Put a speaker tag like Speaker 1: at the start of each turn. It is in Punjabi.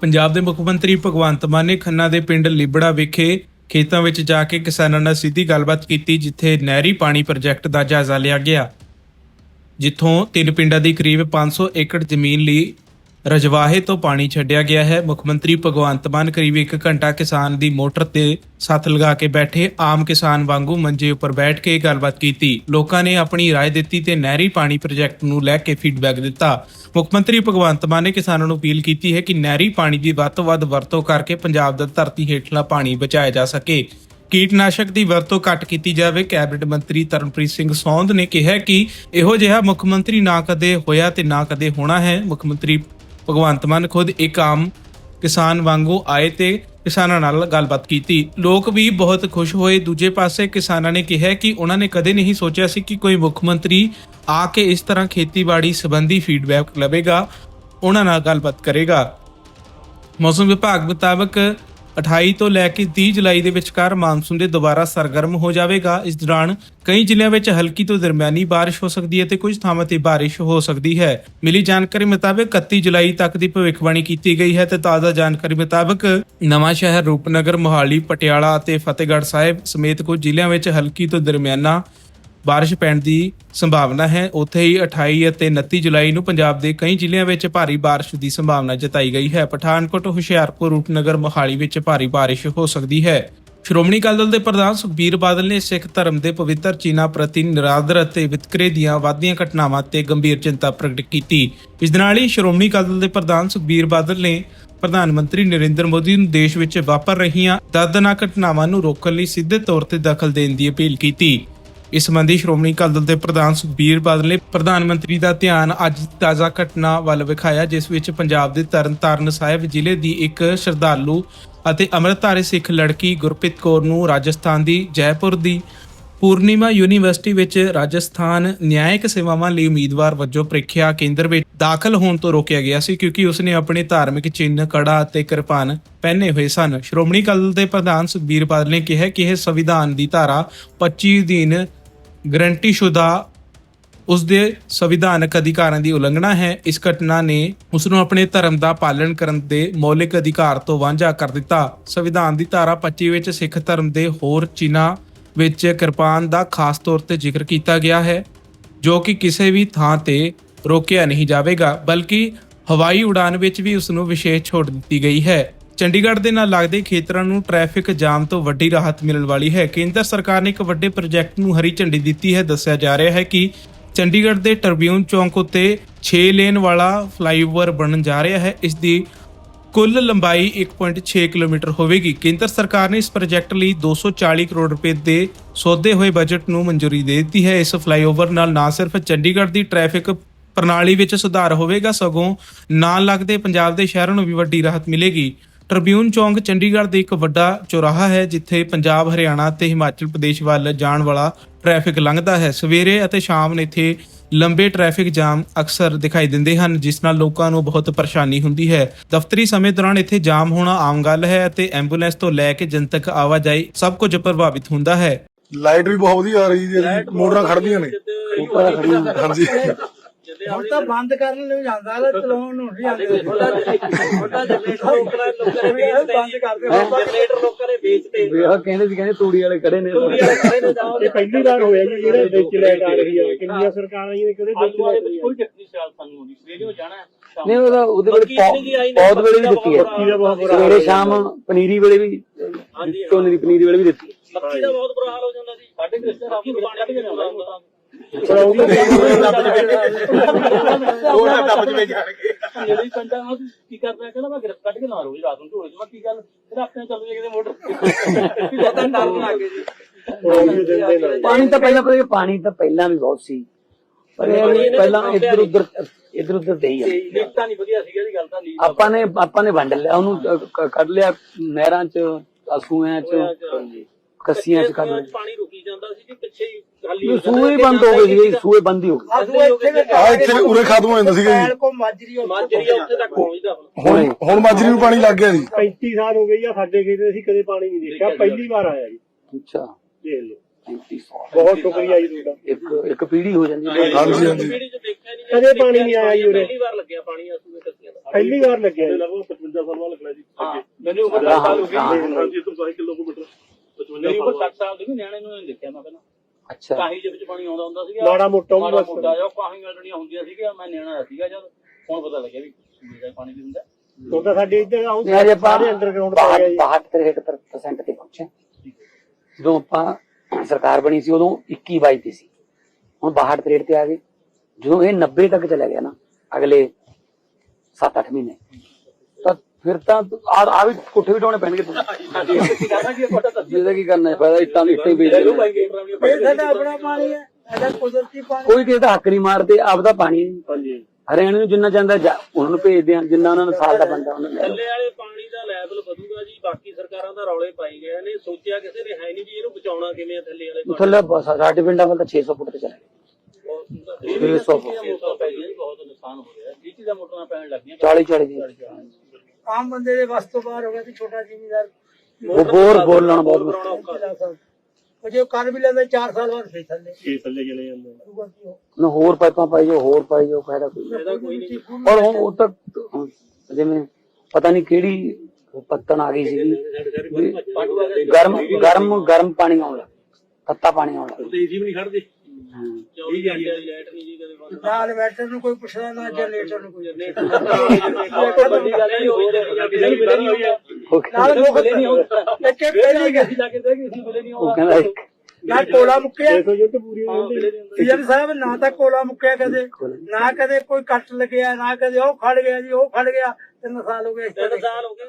Speaker 1: ਪੰਜਾਬ ਦੇ ਮੁੱਖ ਮੰਤਰੀ ਭਗਵੰਤ ਮਾਨ ਨੇ ਖੰਨਾ ਦੇ ਪਿੰਡ ਲਿਬੜਾ ਵਿਖੇ ਖੇਤਾਂ ਵਿੱਚ ਜਾ ਕੇ ਕਿਸਾਨਾਂ ਨਾਲ ਸਿੱਧੀ ਗੱਲਬਾਤ ਕੀਤੀ, ਜਿੱਥੇ ਨਹਿਰੀ ਪਾਣੀ ਪ੍ਰੋਜੈਕਟ ਦਾ ਜਾਇਜ਼ਾ ਲਿਆ ਗਿਆ। ਜਿੱਥੋਂ ਤਿੰਨ ਪਿੰਡਾਂ ਦੀ ਕਰੀਬ 500 ਏਕੜ ਜ਼ਮੀਨ ਲਈ ਰਜਵਾਹੇ ਤੋਂ ਪਾਣੀ ਛੱਡਿਆ ਗਿਆ ਹੈ ਮੁੱਖ ਮੰਤਰੀ ਭਗਵੰਤ ਮਾਨ ਕਰੀਬ 1 ਘੰਟਾ ਕਿਸਾਨ ਦੀ ਮੋਟਰ ਤੇ ਸੱਤ ਲਗਾ ਕੇ ਬੈਠੇ ਆਮ ਕਿਸਾਨ ਵਾਂਗੂ ਮੰਜੇ ਉੱਪਰ ਬੈਠ ਕੇ ਗੱਲਬਾਤ ਕੀਤੀ ਲੋਕਾਂ ਨੇ ਆਪਣੀ رائے ਦਿੱਤੀ ਤੇ ਨਹਿਰੀ ਪਾਣੀ ਪ੍ਰੋਜੈਕਟ ਨੂੰ ਲੈ ਕੇ ਫੀਡਬੈਕ ਦਿੱਤਾ ਮੁੱਖ ਮੰਤਰੀ ਭਗਵੰਤ ਮਾਨ ਨੇ ਕਿਸਾਨਾਂ ਨੂੰ ਅਪੀਲ ਕੀਤੀ ਹੈ ਕਿ ਨਹਿਰੀ ਪਾਣੀ ਦੀ ਵੱਧ ਤੋਂ ਵੱਧ ਵਰਤੋਂ ਕਰਕੇ ਪੰਜਾਬ ਦਾ ਧਰਤੀ ਹੇਠਲਾ ਪਾਣੀ ਬਚਾਇਆ ਜਾ ਸਕੇ ਕੀਟਨਾਸ਼ਕ ਦੀ ਵਰਤੋਂ ਘੱਟ ਕੀਤੀ ਜਾਵੇ ਕੈਬਨਿਟ ਮੰਤਰੀ ਤਰਨਪ੍ਰੀਤ ਸਿੰਘ ਸੌਂਦ ਨੇ ਕਿਹਾ ਕਿ ਇਹੋ ਜਿਹਾ ਮੁੱਖ ਮੰਤਰੀ ਨਾ ਕਦੇ ਹੋਇਆ ਤੇ ਨਾ ਕਦੇ ਹੋਣਾ ਹੈ ਮੁੱਖ ਮੰਤਰੀ ਭਗਵੰਤ ਮਾਨ ਖੁਦ ਇੱਕ ਆਮ ਕਿਸਾਨ ਵਾਂਗੂ ਆਏ ਤੇ ਕਿਸਾਨਾਂ ਨਾਲ ਗੱਲਬਾਤ ਕੀਤੀ। ਲੋਕ ਵੀ ਬਹੁਤ ਖੁਸ਼ ਹੋਏ। ਦੂਜੇ ਪਾਸੇ ਕਿਸਾਨਾਂ ਨੇ ਕਿਹਾ ਕਿ ਉਹਨਾਂ ਨੇ ਕਦੇ ਨਹੀਂ ਸੋਚਿਆ ਸੀ ਕਿ ਕੋਈ ਮੁੱਖ ਮੰਤਰੀ ਆ ਕੇ ਇਸ ਤਰ੍ਹਾਂ ਖੇਤੀਬਾੜੀ ਸੰਬੰਧੀ ਫੀਡਬੈਕ ਲਵੇਗਾ, ਉਹਨਾਂ ਨਾਲ ਗੱਲਬਾਤ ਕਰੇਗਾ। ਮੌਸਮ ਵਿਭਾਗ ਮੁਤਾਬਕ 28 ਤੋਂ ਲੈ ਕੇ 30 ਜੁਲਾਈ ਦੇ ਵਿਚਕਾਰ ਮਾਨਸੂਨ ਦੇ ਦੁਬਾਰਾ ਸਰਗਰਮ ਹੋ ਜਾਵੇਗਾ। ਇਸ ਦੌਰਾਨ ਕਈ ਜ਼ਿਲ੍ਹਿਆਂ ਵਿੱਚ ਹਲਕੀ ਤੋਂ ਦਰਮਿਆਨੀ ਬਾਰਿਸ਼ ਹੋ ਸਕਦੀ ਹੈ ਤੇ ਕੁਝ ਥਾਵਾਂ ਤੇ ਬਾਰਿਸ਼ ਹੋ ਸਕਦੀ ਹੈ। ਮਿਲੀ ਜਾਣਕਾਰੀ ਮੁਤਾਬਕ 31 ਜੁਲਾਈ ਤੱਕ ਦੀ ਭਵਿੱਖਬਾਣੀ ਕੀਤੀ ਗਈ ਹੈ ਤੇ ਤਾਜ਼ਾ ਜਾਣਕਾਰੀ ਮੁਤਾਬਕ ਨਵਾਂ ਸ਼ਹਿਰ ਰੂਪਨਗਰ, ਮੋਹਾਲੀ, ਪਟਿਆਲਾ ਅਤੇ ਫਤਿਹਗੜ੍ਹ ਸਾਹਿਬ ਸਮੇਤ ਕੁਝ ਜ਼ਿਲ੍ਹਿਆਂ ਵਿੱਚ ਹਲਕੀ ਤੋਂ ਦਰਮਿਆਨਾ ਬਾਰਿਸ਼ ਪੈਣ ਦੀ ਸੰਭਾਵਨਾ ਹੈ। ਉੱਥੇ ਹੀ 28 ਅਤੇ 29 ਜੁਲਾਈ ਨੂੰ ਪੰਜਾਬ ਦੇ ਕਈ ਜ਼ਿਲ੍ਹਿਆਂ ਵਿੱਚ ਭਾਰੀ ਬਾਰਿਸ਼ ਦੀ ਸੰਭਾਵਨਾ ਜਤਾਈ ਗਈ ਹੈ। ਪਠਾਨਕੋਟ, ਹੁਸ਼ਿਆਰਪੁਰ, ਰੂਪਨਗਰ, ਮੋਹਾਲੀ ਵਿੱਚ ਭਾਰੀ ਬਾਰਿਸ਼ ਹੋ ਸਕਦੀ ਹੈ। ਸ਼੍ਰੋਮਣੀ ਅਕਾਲੀ ਦਲ ਦੇ ਪ੍ਰਧਾਨ ਸੁਖਬੀਰ ਬਾਦਲ ਨੇ ਸਿੱਖ ਧਰਮ ਦੇ ਪਵਿੱਤਰ ਚੀਨਾ ਪ੍ਰਤੀ ਨਿਰਾਦਰ ਅਤੇ ਵਿਤਕਰੇ ਦੀਆਂ ਵਾਧੀਆਂ ਘਟਨਾਵਾਂ ਤੇ ਗੰਭੀਰ ਚਿੰਤਾ ਪ੍ਰਗਟ ਕੀਤੀ। ਇਸ ਦੇ ਨਾਲ ਹੀ ਸ਼੍ਰੋਮਣੀ ਅਕਾਲੀ ਦਲ ਦੇ ਪ੍ਰਧਾਨ ਸੁਖਬੀਰ ਬਾਦਲ ਨੇ ਪ੍ਰਧਾਨ ਮੰਤਰੀ ਨਰਿੰਦਰ ਮੋਦੀ ਨੂੰ ਦੇਸ਼ ਵਿੱਚ ਵਾਪਰ ਰਹੀਆਂ ਦਰਦਨਾਕ ਘਟਨਾਵਾਂ ਨੂੰ ਰੋਕਣ ਲਈ ਸਿੱਧੇ ਤੌਰ ਤੇ ਦਖਲ ਦੇਣ ਦੀ ਅਪੀਲ ਕੀਤੀ। ਇਸ ਸੰਬੰਧੀ ਸ਼੍ਰੋਮਣੀ ਅਕਾਲੀ ਦਲ ਦੇ ਪ੍ਰਧਾਨ ਸੁਖਬੀਰ ਬਾਦਲ ਨੇ ਪ੍ਰਧਾਨ ਮੰਤਰੀ ਦਾ ਧਿਆਨ ਅੱਜ ਦੀ ਤਾਜ਼ਾ ਘਟਨਾ ਵੱਲ ਵਿਖਾਇਆ, ਜਿਸ ਵਿੱਚ ਪੰਜਾਬ ਦੇ ਤਰਨਤਾਰਨ ਸਾਹਿਬ ਜ਼ਿਲ੍ਹੇ ਦੀ ਇੱਕ ਸ਼ਰਧਾਲੂ ਅਤੇ ਅੰਮ੍ਰਿਤਧਾਰੀ ਸਿੱਖ ਲੜਕੀ ਗੁਰਪ੍ਰੀਤ ਕੌਰ ਨੂੰ ਰਾਜਸਥਾਨ ਦੀ ਜੈਪੁਰ ਦੀ ਪੂਰਨਿਮਾ ਯੂਨੀਵਰਸਿਟੀ ਵਿੱਚ ਰਾਜਸਥਾਨ ਨਿਆਇਕ ਸੇਵਾਵਾਂ ਲਈ ਉਮੀਦਵਾਰ ਵਜੋਂ ਪ੍ਰੀਖਿਆ ਕੇਂਦਰ ਵਿੱਚ ਦਾਖਲ ਹੋਣ ਤੋਂ ਰੋਕਿਆ ਗਿਆ ਸੀ, ਕਿਉਂਕਿ ਉਸਨੇ ਆਪਣੇ ਧਾਰਮਿਕ ਚਿੰਨ੍ਹ, ਕੜਾ ਅਤੇ ਕਿਰਪਾਨ ਪਹਿਨੇ ਹੋਏ ਸਨ। ਸ਼੍ਰੋਮਣੀ ਅਕਾਲੀ ਦਲ ਦੇ ਪ੍ਰਧਾਨ ਸੁਖਬੀਰ ਬਾਦਲ ਨੇ ਕਿਹਾ ਕਿ ਇਹ ਸੰਵਿਧਾਨ ਦੀ ਧਾਰਾ 25 ਅਧੀਨ ਗਰੰਟੀਸ਼ੁਦਾ ਉਸ ਦੇ ਸੰਵਿਧਾਨਕ ਅਧਿਕਾਰਾਂ ਦੀ ਉਲੰਘਣਾ ਹੈ। ਇਸ ਘਟਨਾ ਨੇ ਉਸ ਨੂੰ ਆਪਣੇ ਧਰਮ ਦਾ ਪਾਲਣ ਕਰਨ ਦੇ ਮੌਲਿਕ ਅਧਿਕਾਰ ਤੋਂ ਵਾਂਝਾ ਕਰ ਦਿੱਤਾ। ਸੰਵਿਧਾਨ ਦੀ ਧਾਰਾ 25 ਵਿੱਚ ਸਿੱਖ ਧਰਮ ਦੇ ਹੋਰ ਚਿੰਨ੍ਹਾਂ ਵਿੱਚ ਕਿਰਪਾਨ ਦਾ ਖਾਸ ਤੌਰ ਤੇ ਜ਼ਿਕਰ ਕੀਤਾ ਗਿਆ ਹੈ, ਜੋ ਕਿ ਕਿਸੇ ਵੀ ਥਾਂ ਤੇ ਰੋਕਿਆ ਨਹੀਂ ਜਾਵੇਗਾ, ਬਲਕਿ ਹਵਾਈ ਉਡਾਨ ਵਿੱਚ ਵੀ ਉਸ ਨੂੰ ਵਿਸ਼ੇਸ਼ ਛੋਟ ਦਿੱਤੀ ਗਈ ਹੈ। ਚੰਡੀਗੜ੍ਹ ਦੇ ਨਾਲ ਲੱਗਦੇ ਖੇਤਰਾਂ ਨੂੰ ਟ੍ਰੈਫਿਕ ਜਾਮ ਤੋਂ ਵੱਡੀ ਰਾਹਤ ਮਿਲਣ ਵਾਲੀ ਹੈ। ਕੇਂਦਰ ਸਰਕਾਰ ਨੇ ਇੱਕ ਵੱਡੇ ਪ੍ਰੋਜੈਕਟ ਨੂੰ ਹਰੀ ਝੰਡੀ ਦਿੱਤੀ ਹੈ। ਦੱਸਿਆ ਜਾ ਰਿਹਾ ਹੈ ਕਿ ਚੰਡੀਗੜ੍ਹ ਦੇ ਟਰਬਿਊਨ ਚੌਂਕ ਉੱਤੇ 6 ਲੇਨ ਵਾਲਾ ਫਲਾਈਓਵਰ ਬਣਨ ਜਾ ਰਿਹਾ ਹੈ। ਇਸ ਦੀ ਕੁੱਲ ਲੰਬਾਈ 1.6 ਕਿਲੋਮੀਟਰ ਹੋਵੇਗੀ। ਕੇਂਦਰ ਸਰਕਾਰ ਨੇ ਇਸ ਪ੍ਰੋਜੈਕਟ ਲਈ 240 ਕਰੋੜ ਰੁਪਏ ਦੇ ਸੌਦੇ ਹੋਏ ਬਜਟ ਨੂੰ ਮਨਜ਼ੂਰੀ ਦੇ ਦਿੱਤੀ ਹੈ। ਇਸ ਫਲਾਈਓਵਰ ਨਾਲ ਨਾ ਸਿਰਫ ਚੰਡੀਗੜ੍ਹ ਦੀ ਟ੍ਰੈਫਿਕ ਪ੍ਰਣਾਲੀ ਵਿੱਚ ਸੁਧਾਰ ਹੋਵੇਗਾ, ਸਗੋਂ ਨਾਲ ਲੱਗਦੇ ਪੰਜਾਬ ਦੇ ਸ਼ਹਿਰਾਂ ਨੂੰ ਵੀ ਵੱਡੀ ਰਾਹਤ ਮਿਲੇਗੀ। ਟ੍ਰਿਬਿਊਨ ਚੌਂਕ ਚੰਡੀਗੜ੍ਹ ਦੇ ਇੱਕ ਵੱਡਾ ਚੌਰਾਹਾ ਹੈ ਜਿੱਥੇ ਪੰਜਾਬ ਹਰਿਆਣਾ ਤੇ ਹਿਮਾਚਲ ਪ੍ਰਦੇਸ਼ ਵੱਲ ਜਾਣ ਵਾਲਾ ਟ੍ਰੈਫਿਕ ਲੰਘਦਾ ਹੈ। ਸਵੇਰੇ ਅਤੇ ਸ਼ਾਮ ਨੂੰ ਇੱਥੇ ਲੰਬੇ ਟ੍ਰੈਫਿਕ ਜਾਮ ਅਕਸਰ ਦਿਖਾਈ ਦਿੰਦੇ ਹਨ ਜਿਸ ਨਾਲ ਲੋਕਾਂ ਨੂੰ ਬਹੁਤ ਪਰੇਸ਼ਾਨੀ ਹੁੰਦੀ ਹੈ। ਦਫ਼ਤਰੀ ਸਮੇਂ ਦੌਰਾਨ ਇੱਥੇ ਜਾਮ ਹੋਣਾ ਆਮ ਗੱਲ ਹੈ ਅਤੇ ਐਂਬੂਲੈਂਸ ਤੋਂ ਲੈ ਕੇ ਜਨਤਕ ਆਵਾਜਾਈ ਸਭ ਕੁਝ ਪ੍ਰਭਾਵਿਤ ਹੁੰਦਾ ਹੈ।
Speaker 2: ਲਾਈਟ ਵੀ ਬਹੁਤ ਵਧੀਆ ਆ ਰਹੀ ਹੈ ਜੀ ਮੋਟਰਾਂ ਖੜਦੀਆਂ ਨੇ। ਉੱਪਰ ਖੜੀਆਂ ਹਾਂਜੀ।
Speaker 3: ਹੁਣ ਤਾਂ ਬੰਦ ਕਰਨ ਨੂੰ ਜਾਂਦਾ ਲੈ ਚਲਾਉਣ ਨੂੰ ਨਹੀਂ ਜਾਂਦੇ। ਛੋਟਾ ਜਨਰੇਟਰ ਲੋਕਾਂ ਲੋਕਾਂ ਨੇ ਬੰਦ ਕਰਦੇ ਜਨਰੇਟਰ ਲੋਕਾਂ ਨੇ ਵੇਚਦੇ
Speaker 4: ਵੇਖ ਕਹਿੰਦੇ ਸੀ ਕਹਿੰਦੇ ਤੂੜੀ ਵਾਲੇ ਖੜੇ ਨੇ।
Speaker 3: ਇਹ ਪਹਿਲੀ ਵਾਰ ਹੋਇਆ ਜੀ ਜਿਹੜੇ ਵਿੱਚ ਲੈਟ ਆ ਰਹੀ ਹੈ। ਕਿੰਨੀਆਂ ਸਰਕਾਰਾਂ ਜੀ ਨੇ ਕਿਹੜੇ ਵਿੱਚ
Speaker 5: ਕੋਈ ਚੱਕਰੀ ਸਿਆਲ ਸਾਨੂੰ ਆਉਂਦੀ ਸਵੇਰੇ ਜਾਣਾ
Speaker 4: ਨਹੀਂ ਉਹਦਾ ਉਹਦੇ ਵੇਲੇ ਪੌਦ ਵੇਲੇ ਵੀ ਦਿੱਤੀ ਹੈ। ਸਵੇਰੇ ਸ਼ਾਮ ਪਨੀਰੀ ਵੇਲੇ ਵੀ ਝੋਨੇ ਦੀ ਪਨੀਰੀ ਵੇਲੇ ਵੀ ਦਿੱਤੀ।
Speaker 5: ਮੱਕੀ ਦਾ ਬਹੁਤ ਬੁਰਾ ਹਾਲ ਹੋ ਜਾਂਦਾ ਸੀ। ਸਾਡੇ ਰਿਸ਼ਤੇਦਾਰ ਨੂੰ ਪਾਣੀ ਕੱਢ ਕੇ ਲਿਆਉਂਦਾ ਹੁੰਦਾ
Speaker 2: ਉਹਨਾਂ ਟੱਪ ਜਵੇ ਜਾਣਗੇ।
Speaker 5: ਜਿਹੜੀ ਪਿੰਡਾਂ ਨਾਲ ਕੀ ਕਰਦਾ ਹੈ? ਕਹਿੰਦਾ ਮੈਂ ਗ੍ਰਿਫ ਕੱਢ ਕੇ ਨਾ ਰੋਜ਼ ਰਾਤ ਨੂੰ ਢੋਲੇ ਚ ਮੈਂ ਕੀ ਗੱਲ? ਫਿਰ ਆਪਣੇ ਚੱਲ ਜੇ ਕਿਤੇ ਮੋਟਰ। ਪਤਾ ਡਰ ਲੱਗੇ ਜੀ।
Speaker 4: ਪਾਣੀ ਤਾਂ ਪਹਿਲਾਂ ਪਰ ਪਾਣੀ ਤਾਂ ਪਹਿਲਾਂ ਵੀ ਬਹੁਤ ਸੀ। ਪਰ ਇਹ ਪਹਿਲਾਂ ਇੱਧਰ ਉੱਧਰ ਇੱਧਰ ਉੱਧਰ ਦੇ ਹੀ ਆ
Speaker 5: ਲਿਫਟਾਂ ਨਹੀਂ ਵਧੀਆ ਸੀਗਾ ਦੀ ਗੱਲ ਤਾਂ ਨਹੀਂ।
Speaker 4: ਆਪਾਂ ਨੇ ਆਪਾਂ ਨੇ ਵੰਡ ਲਿਆ। ਉਹਨੂੰ ਕੱਢ ਲਿਆ ਨਹਿਰਾਂ ਚ ਅਸੂਆਂ ਚ। ਕੱਸੀਆਂ ਚ ਕੱਢ
Speaker 5: ਪਾਣੀ ਰੁਕੀ ਜਾਂਦਾ ਸੀ ਜੀ ਪਿੱਛੇ ਹੀ ਖਾਲੀ ਹੋ ਜਾਂਦਾ
Speaker 4: ਸੂਏ ਬੰਦ ਹੋ ਗਏ ਸੀਗੇ ਸੂਏ ਬੰਦ ਹੀ ਹੋ ਗਏ।
Speaker 3: ਆਦੂ ਇੱਥੇ ਵੀ
Speaker 2: ਆ ਇੱਥੇ ਵੀ ਉਰੇ ਖਤਮ ਹੋ ਜਾਂਦਾ ਸੀਗਾ ਜੀ
Speaker 3: ਕੋ ਮਾਜਰੀ ਉੱਥੇ
Speaker 5: ਮਾਜਰੀ ਉੱਥੇ ਤੱਕ ਪਹੁੰਚਦਾ ਹੁਣ।
Speaker 2: ਹੁਣ ਹੁਣ ਮਾਜਰੀ ਨੂੰ ਪਾਣੀ ਲੱਗ ਗਿਆ ਜੀ।
Speaker 6: 35 ਸਾਲ ਹੋ ਗਏ ਆ ਸਾਡੇ ਖੇਤ ਅਸੀਂ ਕਦੇ ਪਾਣੀ ਨਹੀਂ ਦੇਖਿਆ। ਪਹਿਲੀ ਵਾਰ ਆਇਆ ਜੀ।
Speaker 4: ਅੱਛਾ।
Speaker 6: ਦੇਖ ਲਓ।
Speaker 4: 35 ਸਾਲ।
Speaker 6: ਬਹੁਤ ਸ਼ੁਕਰੀਆ ਜੀ ਤੁਹਾਡਾ।
Speaker 4: ਇੱਕ ਇੱਕ ਪੀੜ੍ਹੀ ਹੋ ਜਾਂਦੀ ਹੈ।
Speaker 2: ਹਾਂਜੀ ਹਾਂਜੀ
Speaker 5: ਪੀੜੀ ਚ ਦੇਖਿਆ ਨਹੀਂ
Speaker 6: ਕਦੇ ਪਾਣੀ ਨਹੀਂ ਆਇਆ ਜੀ ਉਰੇ।
Speaker 5: ਪਹਿਲੀ ਵਾਰ ਲੱਗਿਆ ਪਾਣੀ ਅਸੂਏ ਕੱਸੀਆਂ ਦਾ।
Speaker 6: ਪਹਿਲੀ ਵਾਰ ਲੱਗਿਆ ਜੀ। 55 ਸਾਲ ਬਾਅਦ ਲੱਗਣਾ ਜੀ।
Speaker 5: ਹਾਂ।
Speaker 6: ਅੱਗੇ।
Speaker 5: ਮੈਨੂੰ ਉਮਰ
Speaker 4: ਹਾਂ,
Speaker 5: 10 ਸਾਲ ਹੋ ਗਈ
Speaker 4: ਹਾਂ।
Speaker 6: ਹਾਂਜੀ ਤੋਂ 5 ਕਿਲੋਮੀਟਰ 55
Speaker 5: ਮੇਰੀ
Speaker 6: ਸਾਲ
Speaker 5: ਉਮਰ
Speaker 6: ਬਾਅਦ
Speaker 5: 60 ਸਾਲ ਦੀ ਵੀ ਨਿਆਣੇ ਨੂੰ ਨਹੀਂ ਦੇਖਿਆ ਮੈਂ ਪਹਿਲਾਂ।
Speaker 4: ਅੱਛਾ।
Speaker 5: ਕਾਹੀ ਦੇ ਵਿੱਚ ਪਾਣੀ ਆਉਂਦਾ ਹੁੰਦਾ ਸੀਗਾ।
Speaker 6: ਮਾੜਾ ਮੋਟਾ ਵੀ
Speaker 5: ਮਾੜਾ
Speaker 6: ਬਸ।
Speaker 5: ਮੋਟਾ ਜਿਹਾ ਕਾਹੀ ਮਿਲਣੀਆਂ ਹੁੰਦੀਆਂ ਸੀਗੀਆਂ ਮੈਂ ਨਿਆਣਾ ਸੀਗਾ ਜਦ। ਹੁਣ ਪਤਾ ਲੱਗਿਆ ਵੀ ਸੂਰਜ ਦਾ ਪਾਣੀ ਵੀ ਹੁੰਦਾ
Speaker 6: ਹੁਣ ਤਾਂ ਸਾਡੇ ਇੱਧਰ ਆਉਂ
Speaker 4: ਯਾਰ ਜੇ ਆਪਾਂ
Speaker 6: ਸਾਰੇ ਅੰਡਰਗਰਾਉਂਡ ਪੈ ਗਿਆ ਜੀ।
Speaker 4: 62 63% ਤੇ ਪਹੁੰਚੇ। ਜਦੋਂ ਆਪਾਂ ਸਰਕਾਰ ਬਣੀ ਸੀ ਉਦੋਂ 21 22 ਤੇ ਸੀ। ਹੁਣ 62 63 ਤੇ ਆ ਗਏ। ਜਦੋਂ ਇਹ 90 ਤੱਕ ਚਲਾ ਗਿਆ ਨਾ ਅਗਲੇ 7-8 ਮਹੀਨੇ। ਫਿਰ ਤਾਂ ਆ ਆ ਵੀ ਕੋਠੇ ਵੀ ਢਾਉਣੇ ਪੈਣਗੇ ਤੁਹਾਨੂੰ ਜਿਹਦਾ ਕੀ ਕਰਨਾ ਹੈ? ਫਾਇਦਾ ਇੱਟਾਂ ਦੀ ਇੱਟਾਂ ਹੀ ਵੇਚ
Speaker 5: ਲੈ ਲਓ
Speaker 4: ਦੇਣਾ।
Speaker 5: ਭਾਈ ਗੇਟ ਰਾਵਣੀ
Speaker 3: ਇਹ ਸਾਡਾ ਆਪਣਾ ਪਾਣੀ ਹੈ ਸਾਡਾ ਕੁਦਰਤੀ ਪਾਣੀ।
Speaker 4: ਕੋਈ ਕਿਸੇ ਦਾ ਹੱਕ ਨਹੀਂ ਮਾਰਦੇ ਆਪਦਾ ਪਾਣੀ।
Speaker 6: ਹਾਂਜੀ।
Speaker 4: ਹਰਿਆਣੇ ਨੂੰ ਜਿੰਨਾ ਜਾਂਦਾ ਉਹਨਾਂ ਨੂੰ ਭੇਜਦੇ ਆ ਜਿੰਨਾ ਉਹਨਾਂ ਨੂੰ ਸਾਲ ਦਾ ਬੰਦਾ ਉਹਨਾਂ ਨੂੰ।
Speaker 5: ਥੱਲੇ ਵਾਲੇ ਪਾਣੀ ਦਾ ਲੈਵਲ ਵਧੂਗਾ ਜੀ ਬਾਕੀ ਸਰਕਾਰਾਂ ਦਾ ਰੌਲੇ ਪਾਈ ਗਏ ਨੇ। ਸੋਚਿਆ ਕਿਸੇ ਨੇ ਹੈ ਨਹੀਂ ਵੀ ਇਹਨੂੰ ਬਚਾਉਣਾ ਕਿਵੇਂ ਆ ਥੱਲੇ ਵਾਲੇ
Speaker 4: ਥੱਲੇ ਬਸ ਸਾਡੇ ਪਿੰਡਾਂ ਵੱਲ ਤਾਂ 600 ਫੁੱਟ ਤੇ ਚਲੇ ਗਏ।
Speaker 5: ਇਹ ਸੌ ਮੋਟਰਾਂ ਪੈ ਗਈਆਂ ਜੀ, ਬਹੁਤ ਨੁਕਸਾਨ ਹੋ ਰਿਹਾ ਜੀਟੀ ਦਾ ਮੋਟਰਾਂ ਪੈਣ ਲੱਗੀਆਂ।
Speaker 4: 40 40 ਦੀ
Speaker 3: ਆਮ ਬੰਦੇ ਦੇ ਵੱਸ ਤੋਂ ਬਾਹਰ ਹੋ ਗਿਆ ਤੇ ਛੋਟਾ ਜ਼ਿਮੀਦਾਰ
Speaker 4: ਉਹ ਬੋਰ ਲਾਉਣਾ ਬਹੁਤ ਮੁਸ਼ਕਿਲ ਹੈ।
Speaker 3: ਉਹ ਜੇ ਕਰ ਵੀ ਲੈਂਦਾ 4 ਸਾਲ ਬਾਅਦ ਫੇਰ ਥੱਲੇ
Speaker 6: ਛੇ ਥੱਲੇ ਚਲੇ ਜਾਂਦੇ
Speaker 3: ਕੀ।
Speaker 4: ਨਾ ਹੋਰ ਪਾਈਪਾਂ ਪਾਈ ਜੋ ਹੋਰ ਪਾਈ ਜੋ ਫਾਇਦਾ ਕੋਈ ਨਹੀਂ। ਔਰ ਹੁਣ ਉਹ ਤੱਕ ਜਿਵੇਂ ਪਤਾ ਨਹੀਂ ਕਿਹੜੀ ਪੱਤਨ ਆ ਗਈ ਸੀ ਗਰਮ ਗਰਮ ਗਰਮ ਪਾਣੀ ਆਉਣ ਲੱਗਾ ਤੱਤਾ ਪਾਣੀ ਆਉਣ ਲੱਗਾ
Speaker 5: ਤੇ ਏਸੀ ਵੀ ਨਹੀਂ ਖੜਦੇ। 24 ਘੰਟੇ ਦੀ ਲਾਈਟ ਨਹੀਂ ਜੀ। ਕਦੇ ਬੰਦ
Speaker 3: ਨਾ ਇਨਵਰਟਰ ਨੂੰ ਕੋਈ ਪੁੱਛਦਾ ਨਾ ਜਨਰੇਟਰ ਨੂੰ ਕੋਈ
Speaker 5: ਵੱਡੀ ਗੱਲ ਨਹੀਂ ਹੋਈ ਕਿਸੇ ਨੂੰ ਮਿਲੇ ਨਹੀਂ ਹੋਇਆ
Speaker 4: ਉਹ ਕਹਿੰਦਾ-
Speaker 3: ਨਾਲ ਮੁੱਖ
Speaker 5: ਮਿਲੇ ਨਹੀਂ ਹੋਇਆ
Speaker 3: ਇੱਕ ਇੱਕ ਪਹਿਲੀ ਗੱਲ
Speaker 5: ਅਸੀਂ ਜਾ ਕੇ ਦੇਖ ਕਿਸੇ ਨੂੰ ਮਿਲੇ ਨਹੀਂ
Speaker 4: ਉਹ
Speaker 5: ਹੋਇਆ
Speaker 4: ਕਹਿੰਦਾ ਇੱਕ
Speaker 3: ਨਾ ਕੋਲਾ ਮੁੱਕਿਆ।
Speaker 6: 600 ਯੂਨਿਟ ਪੂਰੀ ਹੋ
Speaker 5: ਹਾਂ
Speaker 6: ਜਾਂਦੀ
Speaker 5: ਮਿਲੇ ਨਹੀਂ ਹੁੰਦਾ
Speaker 3: ਪੀਐਮ ਸਾਹਿਬ ਨਾ ਤਾਂ ਕੋਲਾ ਮੁੱਕਿਆ ਕਦੇ ਨਾ ਕਦੇ ਕੋਈ ਕੱਟ ਲੱਗਿਆ ਨਾ ਕਦੇ ਉਹ ਖੜ ਗਿਆ ਜੀ ਉਹ ਖੜ ਗਿਆ। ਤਿੰਨ ਸਾਲ ਹੋ ਗਏ
Speaker 5: ਤਿੰਨ। ਸਾਲ ਹੋ ਗਏ।